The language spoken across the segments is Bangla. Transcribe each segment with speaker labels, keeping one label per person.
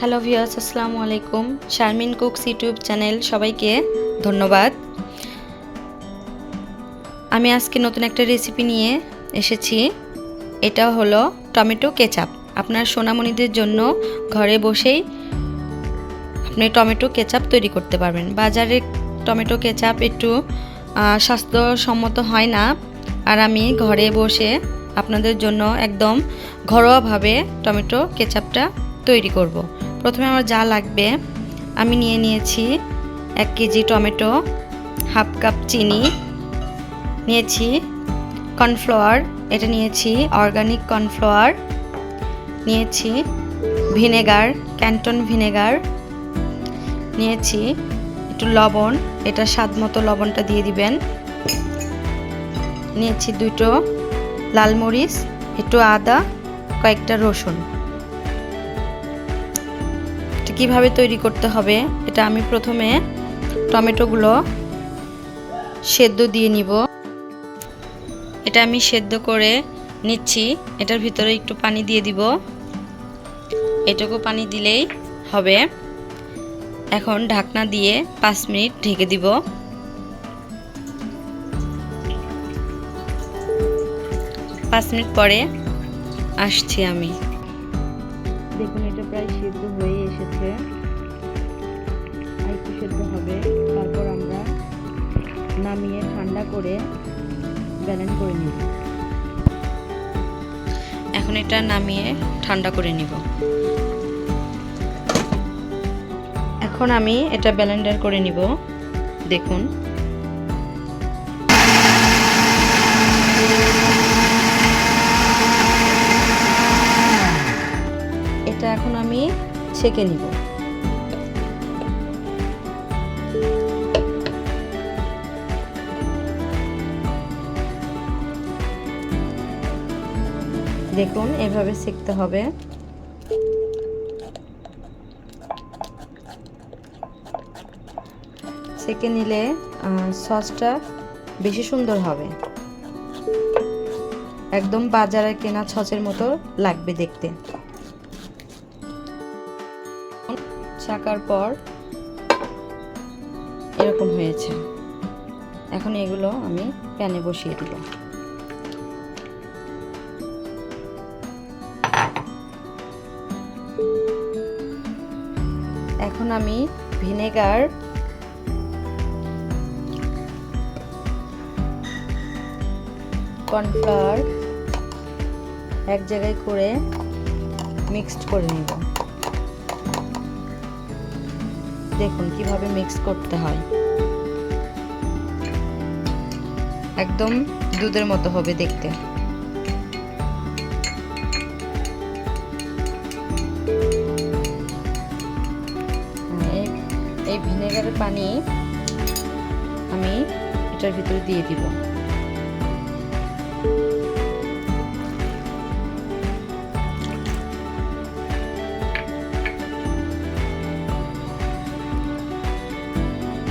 Speaker 1: হ্যালো ভিউয়ার্স, আসসালামু আলাইকুম। শারমিন কুকস ইউটিউব চ্যানেল সবাইকে ধন্যবাদ। আমি আজকে নতুন একটা রেসিপি নিয়ে এসেছি। এটা হলো টমেটো কেচাপ। আপনার সোনামণিদের জন্য ঘরে বসেই আপনি টমেটো কেচাপ তৈরি করতে পারবেন। বাজারে টমেটো কেচাপ একটু স্বাস্থ্যসম্মত হয় না। আর আমি ঘরে বসে আপনাদের জন্য একদম ঘরোয়াভাবে টমেটো কেচাপটা তৈরি করব। প্রথমে আমার যা লাগবে, আমি নিয়ে নিয়েছি এক কেজি টমেটো, হাফ কাপ চিনি, নিয়েছি কর্নফ্লাওয়ার, এটা নিয়েছি অর্গানিক কর্নফ্লাওয়ার, নিয়েছি ভিনেগার, ক্যান্টন ভিনেগার, নিয়েছি একটু লবণ, এটা স্বাদ মতো লবণটা দিয়ে দিবেন। নিয়েছি দুটো লাল মরিচ, একটু আদা, কয়েকটা রসুন। কীভাবে তৈরি করতে হবে, এটা আমি প্রথমে টমেটোগুলো সেদ্ধ দিয়ে নিব। এটা আমি সেদ্ধ করে নিচ্ছি, এটার ভিতরে একটু পানি দিয়ে দিব। এটুকু পানি দিলেই হবে। এখন ঢাকনা দিয়ে পাঁচ মিনিট ঢেকে দিব। পাঁচ মিনিট পরে আসছি আমি। দেখুন সেদ্ধ হবে। তারপর আমরা নামিয়ে ঠান্ডা করে ব্যালেন্স করে নিব। এখন এটা নামিয়ে ঠান্ডা করে নিব। এখন আমি এটা ব্যালেন্ডার করে নিব। দেখুন। এটা এখন আমি ছেঁকে নিব। দেখুন, এভাবে শিখতে হবে। সেকে নিলে সসটা বেশি সুন্দর হবে। একদম বাজারে কেনা ছচের মতো লাগবে দেখতে। ছাকার পর এরকম হয়েছে। এখন এগুলো আমি প্যানে বসিয়ে দিব। এখন আমি ভিনেগার কর্নফ্লাওয়ার এক জায়গায় করে মিক্সড করে নিব। দেখুন কীভাবে মিক্স করতে হয়। একদম দুধের মতো হবে দেখতে। এই ভিনেগারের পানি আমি এটার ভিতরে দিয়ে দিব।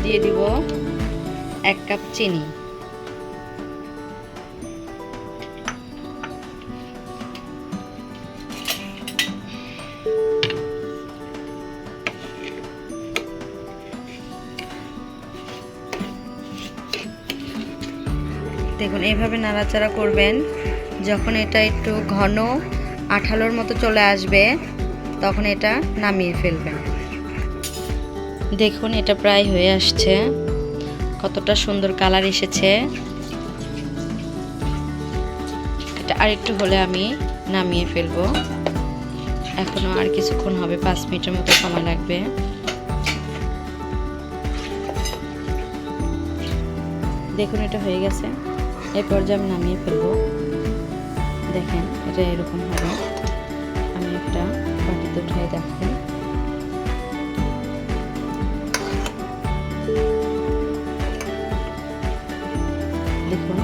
Speaker 1: দিয়ে দিব এক কাপ চিনি। দেখুন এইভাবে নাড়াচাড়া করবেন। যখন এটা একটু ঘন আঠালোর মতো চলে আসবে, তখন এটা নামিয়ে ফেলবেন। দেখুন, এটা প্রায় হয়ে আসছে। কতটা সুন্দর কালার এসেছে। এটা আরেকটু হলে আমি নামিয়ে ফেলব। এখনও আর কিছুক্ষণ হবে, পাঁচ মিনিটের মতো সময় লাগবে। দেখুন, এটা হয়ে গেছে। এই পর্যায়ে আমি নামিয়ে ফেলব, দেখেন এটা এরকম হবে। আমি একটা বাটিতে উঠাই দেখাই। দেখুন,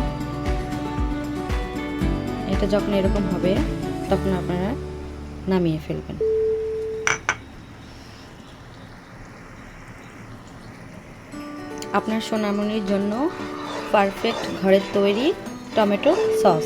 Speaker 1: এটা যখন এরকম হবে, তখন আপনারা নামিয়ে ফেলবেন। আপনার সোনামণির জন্য পারফেক্ট ঘরের তৈরি টমেটো সস।